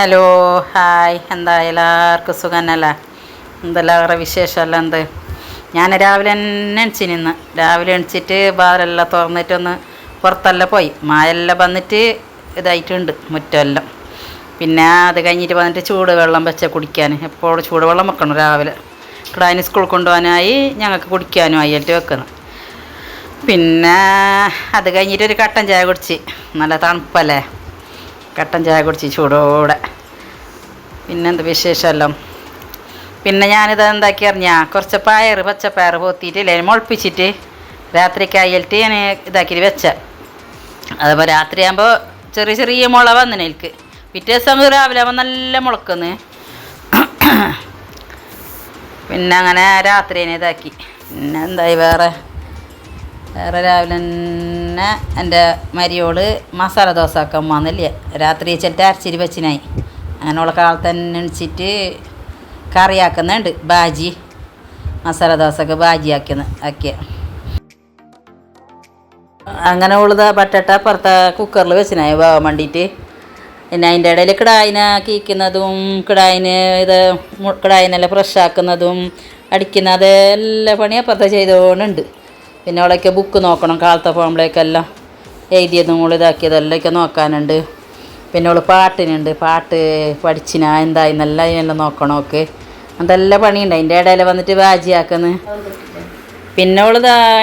Hello hi. എന്താ എല്ലാവർക്കും സുഖന്നല്ലേ? എന്തെല്ലാം വേറെ വിശേഷമല്ല എന്ത്? ഞാൻ രാവിലെ തന്നെ എണിച്ചിന് രാവിലെ എണിച്ചിട്ട് ബാറെല്ലാം തുറന്നിട്ടൊന്ന് പുറത്തെല്ലാം പോയി. മഴയെല്ലാം വന്നിട്ട് ഇതായിട്ടുണ്ട് മുറ്റമെല്ലാം പിന്നെ അത് കഴിഞ്ഞിട്ട് വന്നിട്ട് ചൂട് വെള്ളം വെച്ച കുടിക്കാൻ. എപ്പോഴും ചൂട് വെള്ളം വെക്കണം രാവിലെ. കിടാന് സ്കൂൾ കൊണ്ടുപോകാനായി ഞങ്ങൾക്ക് കുടിക്കാനും ആയിട്ട് വെക്കണം പിന്നെ അത് കഴിഞ്ഞിട്ട് ഒരു കട്ടൻ ചായ കുടിച്ച്. നല്ല തണുപ്പല്ലേ? കട്ടൻ ചായ കുടിച്ച് ചൂടോടെ. പിന്നെന്ത് വിശേഷമല്ലോ പിന്നെ ഞാനിത് എന്താക്കി അറിഞ്ഞാ കുറച്ച് പയർ പച്ചപ്പയർ പോത്തിയിട്ടില്ലേ മുളപ്പിച്ചിട്ട് രാത്രിക്കായിട്ട് ഞാൻ ഇതാക്കിയിട്ട് വെച്ച. അതപ്പോൾ രാത്രിയാകുമ്പോൾ ചെറിയ ചെറിയ മുള വന്നിന് എനിക്ക് പിറ്റേ ദിവസം രാവിലെ ആകുമ്പോൾ നല്ല മുളക്കുന്നു. പിന്നെ അങ്ങനെ രാത്രി തന്നെ ഇതാക്കി. പിന്നെ എന്തായി വേറെ? വേറെ രാവിലെ തന്നെ എന്റെ മരിയോൾ മസാല ദോശ ആക്കാൻ വന്നില്ല. രാത്രി ചെറ്റ അരച്ചിരി വെച്ചിനായി. അങ്ങനെയുള്ള കാലത്ത് തന്നെ വെച്ചിട്ട് കറിയാക്കുന്നുണ്ട്. ബാജി. മസാല ദോശക്ക് ബാജി ആക്കിയെന്ന് ആക്കിയ. അങ്ങനെ ഉള്ളത് പട്ടട്ട അപ്പുറത്തെ കുക്കറിൽ വെച്ചിനായി വേവാൻ വേണ്ടിയിട്ട് പിന്നെ അതിന്റെ ഇടയിൽ കിടായിനെ കീക്കുന്നതും കിടായിന് ഇത് കിടായിനെല്ലാം ഫ്രഷ് ആക്കുന്നതും അടിക്കുന്നത് എല്ലാ പണി അപ്പുറത്തെ ചെയ്തുകൊണ്ടുണ്ട് പിന്നെ അവളൊക്കെ ബുക്ക് നോക്കണം. കാലത്തെ പോകുമ്പോഴേക്കെല്ലാം എഴുതിയതും കൂടെ ഇതാക്കിയതെല്ലാം നോക്കാനുണ്ട്. പിന്നെ അവൾ പാട്ടിനുണ്ട്. പാട്ട് പഠിച്ചിനാ. എന്തായി നല്ല അതിനെല്ലാം നോക്കണം ഒക്കെ അതെല്ലാം പണിയുണ്ട്. അതിന്റെ ഇടയിൽ വന്നിട്ട് ബാജിയാക്കുന്നു പിന്നെ അവൾ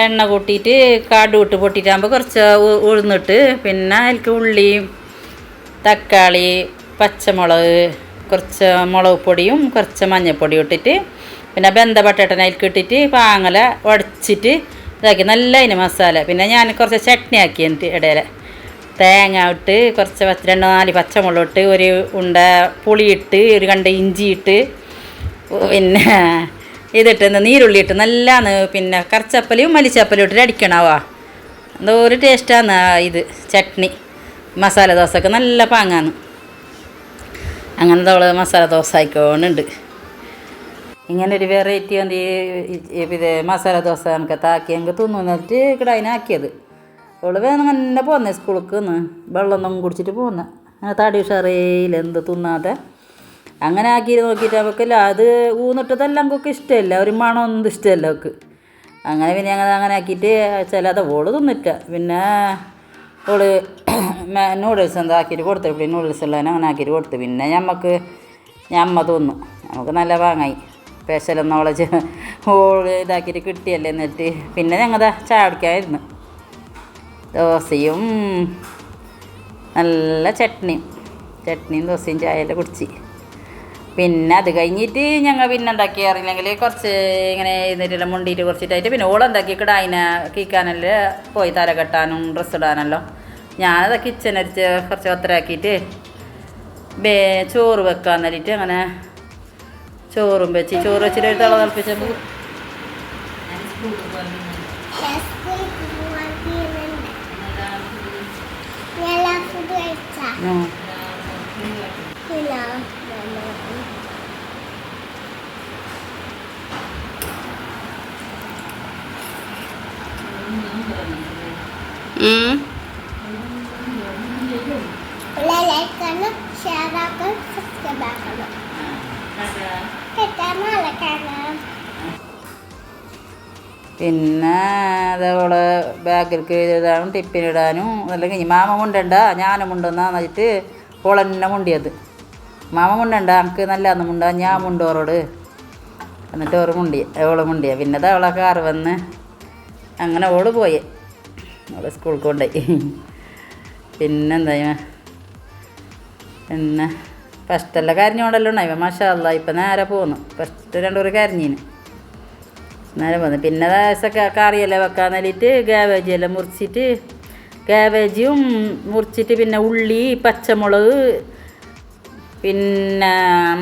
എണ്ണ കൂട്ടിയിട്ട് കാട് വിട്ട് പൊട്ടിയിട്ടാകുമ്പോൾ കുറച്ച് ഉഴുന്നിട്ട് പിന്നെ അതിലേക്ക് ഉള്ളിയും തക്കാളി പച്ചമുളക് കുറച്ച് മുളക് പൊടിയും കുറച്ച് മഞ്ഞൾപ്പൊടിയും ഇട്ടിട്ട് പിന്നെ ബന്ധ പട്ടേട്ടൻ അതിലേക്ക് ഇട്ടിട്ട് പാങ്ങല ഉടച്ചിട്ട് ഇതാക്കി. നല്ല അതിന് മസാല. പിന്നെ ഞാൻ കുറച്ച് ചട്നി ആക്കി എന്നിട്ട് ഇടയിൽ തേങ്ങ ഇട്ട് കുറച്ച് രണ്ട് നാല് പച്ചമുളക് ഇട്ട് ഒരു ഉണ്ട പുളിയിട്ട് ഒരു കണ്ട ഇഞ്ചി ഇട്ട് പിന്നെ ഇതിട്ട് നീരുള്ളി ഇട്ട് നല്ലാന്ന് പിന്നെ കറച്ചപ്പലും മലിച്ചപ്പലും ഇട്ടിട്ട് അടിക്കണവാ. എന്തോ ഒരു ടേസ്റ്റാണ് ഇത് ചട്നി. മസാല ദോശക്ക് നല്ല പാങ്ങാന്ന്. അങ്ങനത്തെ അവൾ മസാല ദോശ ആയിക്കോണ്ടുണ്ട് ഇങ്ങനെ ഒരു വെറൈറ്റി എന്ത് ഇത് മസാല ദോശ എനിക്ക് താക്കി എനിക്ക് തിന്നുന്നിട്ട് ഇവിടെ അതിനാക്കിയത് അവൾ വേണം തന്നെ പോന്നെ സ്കൂളിലേക്ക് നിന്ന് വെള്ളമൊന്നും കുടിച്ചിട്ട് പോന്നെ. അങ്ങനെ തടി ഉഷാറേയില്ല എന്ത് തിന്നാതെ. അങ്ങനെ ആക്കി നോക്കിയിട്ട് അവൾക്കില്ല അത് ഊന്നിട്ടതെല്ലാം അവൾക്ക് ഇഷ്ടമല്ല. ഒരു മണമൊന്നും ഇഷ്ടമല്ല അവൾക്ക്. അങ്ങനെ പിന്നെ അങ്ങനെ അങ്ങനെ ആക്കിയിട്ട് ചിലത് ഓൾ തിന്നിട്ട പിന്നെ ഓൾ നൂഡിൽസ് എന്താ ആക്കിയിട്ട് കൊടുത്തു പിന്നെ നൂഡിൽസ് ഉള്ളതിനെ അങ്ങനെ ആക്കിയിട്ട് കൊടുത്തു. പിന്നെ ഞമ്മക്ക് ഞമ്മ തിന്നു. നമുക്ക് നല്ല വാങ്ങായി ഹോൾ ഓൾ ഇതാക്കിയിട്ട് കിട്ടിയല്ലേ എന്നിട്ട്. പിന്നെ ഞങ്ങൾ ചായ കുടിക്കാമായിരുന്നു ദോശയും നല്ല ചട്നിയും ചട്നിയും ദോശയും ചായയെല്ലാം കുടിച്ച്. പിന്നെ അത് കഴിഞ്ഞിട്ട് ഞങ്ങൾ പിന്നെ എന്താക്കി അറിയില്ലെങ്കിൽ കുറച്ച് ഇങ്ങനെ ഇരുന്നിട്ടെല്ലാം മുണ്ടിയിട്ട് കുറച്ചിട്ടായിട്ട് പിന്നെ ഓളെന്താക്കി കിടായിനെ കീക്കാനെല്ലാം പോയി തല കെട്ടാനും ഡ്രസ്സ് ഇടാനല്ലോ. ഞാനത് കിച്ചനരിച്ച് കുറച്ച് ഒത്തരാക്കിയിട്ട് ബേ ചോറ് വെക്കാൻ നേരിട്ട് അങ്ങനെ ചോറും വെച്ച്. ചോറ് വെച്ചിട്ട് ഒരു തള തിളപ്പിച്ചപ്പോൾ പിന്നെ അതേപോലെ ബാഗിലേക്ക് എഴുതാനും ടിപ്പിനിടാനും അല്ലെങ്കിൽ മാമ മുണ്ടണ്ട ഞാനും മുണ്ടെന്നാന്ന് വെച്ചിട്ട് ഓളെന്നെ മുണ്ടിയത് മാമ മുണ്ടണ്ട എനിക്ക് നല്ലതെന്ന് മുണ്ട ഞാൻ മുണ്ടോറോട് എന്നിട്ട് ഓറ് മുണ്ടിയ ഓൾ മുണ്ടിയ പിന്നെ അവളെ കാറ് വന്ന് അങ്ങനെ ഓൾ പോയി. ഓൾ സ്കൂളിൽ കൊണ്ടുപോയി. പിന്നെന്താ പിന്നെ ഫസ്റ്റെല്ലാം കരഞ്ഞോണ്ടല്ലോ ഉണ്ടായി മാഷാല്ല ഇപ്പം നേരെ പോന്നു. ഫസ്റ്റ് രണ്ടൂറ് കരഞ്ഞീന്. നേരെ പോന്നു. പിന്നെ ദേശമൊക്കെ കറിയെല്ലാം വെക്കാൻ വേണ്ടിയിട്ട് ഗാവേജ് എല്ലാം മുറിച്ചിട്ട് ഗാവേജും മുറിച്ചിട്ട് പിന്നെ ഉള്ളി പച്ചമുളക് പിന്നെ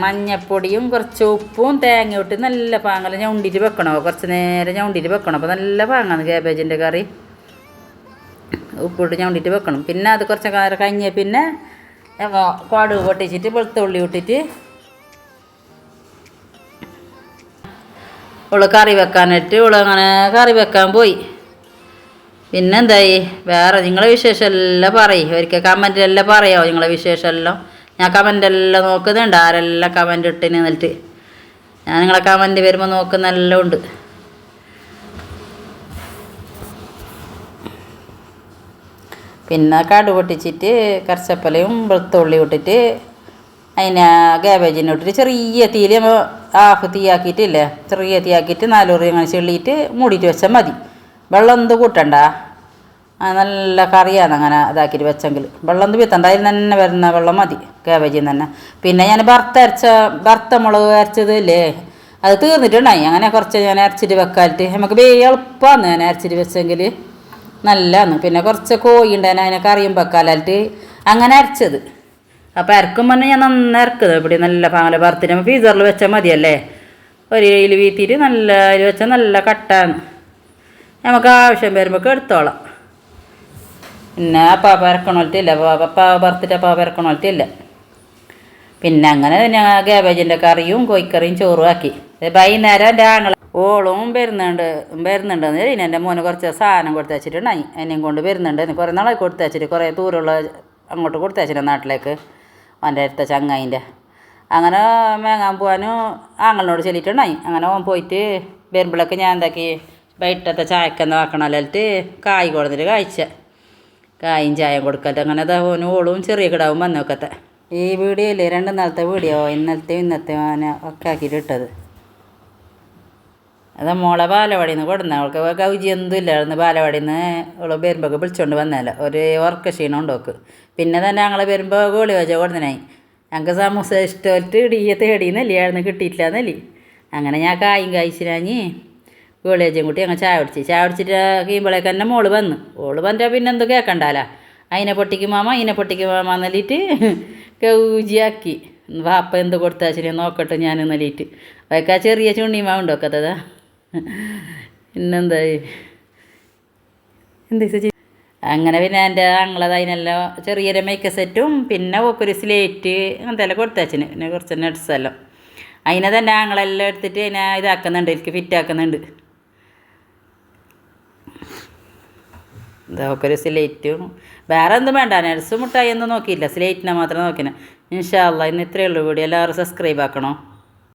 മഞ്ഞപ്പൊടിയും കുറച്ച് ഉപ്പും തേങ്ങ ഇട്ട് നല്ല പാങ്ങൽ ഞണ്ടിട്ട് വെക്കണോ? കുറച്ച് നേരം ഞണ്ടിട്ട് വെക്കണം? അപ്പോൾ നല്ല പാങ്ങാണ് കാബേജിന്റെ കറി. ഉപ്പിട്ട് ഞണ്ടിട്ട് വെക്കണം. പിന്നെ അത് കുറച്ച് നേരം കഴിഞ്ഞ പിന്നെ ഞമ്മ കടുക് പൊട്ടിച്ചിട്ട് വെളുത്തുള്ളി ഇട്ടിട്ട് ഓൾ കറി വെക്കാനിട്ട് ഉള്ള അങ്ങനെ കറി വെക്കാൻ പോയി. പിന്നെന്തായി? വേറെ നിങ്ങളെ വിശേഷം എല്ലാം പറയും. ഒരിക്കൽ കമന്റിലെല്ലാം പറയാമോ നിങ്ങളെ വിശേഷം എല്ലാം ഞാൻ കമന്റ് എല്ലാം നോക്കുന്നുണ്ട്. ആരെല്ലാം കമന്റ് ഇട്ടിന് എന്നിട്ട്? ഞാൻ നിങ്ങളെ കമന്റ് വരുമ്പോൾ നോക്കുന്നെല്ലാം ഉണ്ട്. പിന്നെ കടു പൊട്ടിച്ചിട്ട് കരച്ചപ്പലയും വെളുത്തുള്ളി ഇട്ടിട്ട് അതിനെ ഗാബേജിനെ ഇട്ടിട്ട് ചെറിയ തീയിൽ ഹാഫ് തീയാക്കിയിട്ടില്ലേ ചെറിയ തീയാക്കിയിട്ട് നാലൂറി അങ്ങനെ ചെള്ളിയിട്ട് മൂടിയിട്ട് വെച്ചാൽ മതി. വെള്ളം എന്ത് കൂട്ടണ്ട. നല്ല കറിയാണ് അങ്ങനെ ഇതാക്കിയിട്ട് വെച്ചെങ്കിൽ. വെള്ളം എന്ത് വീത്തണ്ട അതിൽ തന്നെ വരുന്ന വെള്ളം മതി. കാബേജിൽ തന്നെ. പിന്നെ ഞാൻ ഭർത്ത അരച്ച ഭർത്ത മുളക് അരച്ചത് അത് തീർന്നിട്ടുണ്ടായി. അങ്ങനെ കുറച്ച് ഞാൻ അരച്ചിട്ട് വെക്കാലിട്ട് നമുക്ക് വേ എളുപ്പമാണ് ഞാൻ അരച്ചിട്ട് വെച്ചെങ്കിൽ. നല്ലതാണ്. പിന്നെ കുറച്ച് കോഴി ഉണ്ടായിരുന്നു അതിനെ കറിയും വെക്കാലായിട്ട് അങ്ങനെ അരച്ചത്. അപ്പോൾ അരക്കും പറഞ്ഞാൽ ഞാൻ നന്നായി അരക്കത്. ഇവിടെ നല്ല പാങ്ങല ഭർത്തിന് ഫീസറിൽ വെച്ചാൽ മതിയല്ലേ? ഒരു കയ്യിൽ വീത്തിയിട്ട് നല്ല അതിൽ വെച്ചാൽ നല്ല കട്ടാണ്. നമുക്ക് ആവശ്യം വരുമ്പോൾ എടുത്തോളാം. പിന്നെ അപ്പാപ്പ ഇറക്കണോട്ടില്ല അപ്പാപ്പ ഭർത്തിട്ട് അപ്പാപ്പ ഇറക്കണോലത്തില്ല പിന്നെ അങ്ങനെ ഞാൻ ഗാബേജിന്റെ കറിയും കോഴിക്കറിയും ചോറും ആക്കി വൈകുന്നേരം എന്റെ ആങ്ങള ഓളും വരുന്നുണ്ട് വരുന്നുണ്ട് ഇനി എന്റെ മോനെ കുറച്ച് സാധനം കൊടുത്തു വെച്ചിട്ടുണ്ടായി എന്നെയും കൊണ്ട് വരുന്നുണ്ട്. കുറേ നാളായി കൊടുത്തു വെച്ചിട്ട് കുറേ ദൂരമുള്ള അങ്ങോട്ട് കൊടുത്തു നാട്ടിലേക്ക്. അവന്റെ അടുത്ത ചങ്ങായിന്റെ. അങ്ങനെ മേങ്ങാൻ പോകാനും ആങ്ങളിനോട് ചൊല്ലിയിട്ടുണ്ടായി അങ്ങനെ ഓൻ പോയിട്ട് വരുമ്പോഴൊക്കെ ഞാൻ എന്താക്കി വൈകിട്ടത്തെ ചായക്കെന്ന് ആക്കണല്ലിട്ട് കായ് കൊടുത്തിട്ട് കഴിച്ച കായും ചായയും കൊടുക്കട്ടെ. അങ്ങനെ ഓനും ഓളും ചെറിയ കിടാവും വന്നോക്കത്തെ. ഈ വീഡിയോ ഇല്ലേ രണ്ട് നാളത്തെ വീഡിയോ ഇന്നലത്തെ ഇന്നത്തെ അങ്ങനെ ഒക്കെ ആക്കിയിട്ട് ഇട്ടത്. അത് മോളെ ബാലവാടിയിൽ നിന്ന് കൊടുന്ന അവൾക്ക് ഗൗജി ഒന്നും ഇല്ലായിരുന്നു ബാലവാടിയിൽ നിന്ന് അവൾ വരുമ്പോൾ വിളിച്ചുകൊണ്ട് വന്നല്ല ഒരു ഉറക്ക ക്ഷീണം ഉണ്ടോക്ക് പിന്നെ തന്നെ ഞങ്ങൾ വരുമ്പോൾ ഗോളി വെച്ച കൊടുന്നനായി. ഞങ്ങൾക്ക് സമൂസ ഇഷ്ടമായിട്ട് ഇടിയ തേടിയെന്നല്ലായിരുന്നു കിട്ടിയിട്ടില്ല എന്നല്ലേ അങ്ങനെ ഞാൻ കായും കായ്ച്ചിരാഞ്ഞ് ഗോളി വെച്ചും കൂട്ടി ഞങ്ങൾ ചായ പിടിച്ച് ചായ പിടിച്ചിട്ട് കഴിയുമ്പോഴേക്ക് തന്നെ മോൾ വന്നു. ഓൾ വന്നാൽ പിന്നെ എന്തോ കേൾക്കണ്ടാല അതിനെ പൊട്ടിക്ക് മാമ ഇതിനെ പൊട്ടിക്ക് മാമ എന്നല്ലിട്ട് ഗൗജിയാക്കി. വാപ്പ എന്ത് കൊടുത്താച്ചിനെ നോക്കട്ടെ ഞാൻ നിലയിട്ട് അതൊക്കെ ചെറിയ ചുണ്ടി ഉണ്ടോക്കത്തതാ പിന്നെന്തായി? എന്താ ചേച്ചി അങ്ങനെ പിന്നെ എന്റെ ആങ്ങളത് അതിനെല്ലാം ചെറിയൊരു മേക്കപ്പ് സെറ്റും പിന്നെ ഒക്കൊരു സ്ലേറ്റ് എല്ലാം കൊടുത്തച്ഛന് പിന്നെ കുറച്ച് നട്സ് എല്ലാം. അതിനെ തന്നെ ആങ്ങളെല്ലാം എടുത്തിട്ട് അതിനെ ഇതാക്കുന്നുണ്ട് എനിക്ക് ഫിറ്റാക്കുന്നുണ്ട് ഇതാ ഒരു സ്ലേറ്റും വേറെ എന്തും വേണ്ട നട്സ് മുട്ടായി ഒന്നും നോക്കിയില്ല സ്ലേറ്റിനെ മാത്രം നോക്കിനെ. ഇൻഷാല്ല ഇന്ന് ഇത്രയേ ഉള്ളൂ വീഡിയോ. എല്ലാവരും സബ്സ്ക്രൈബ് ആക്കണോ?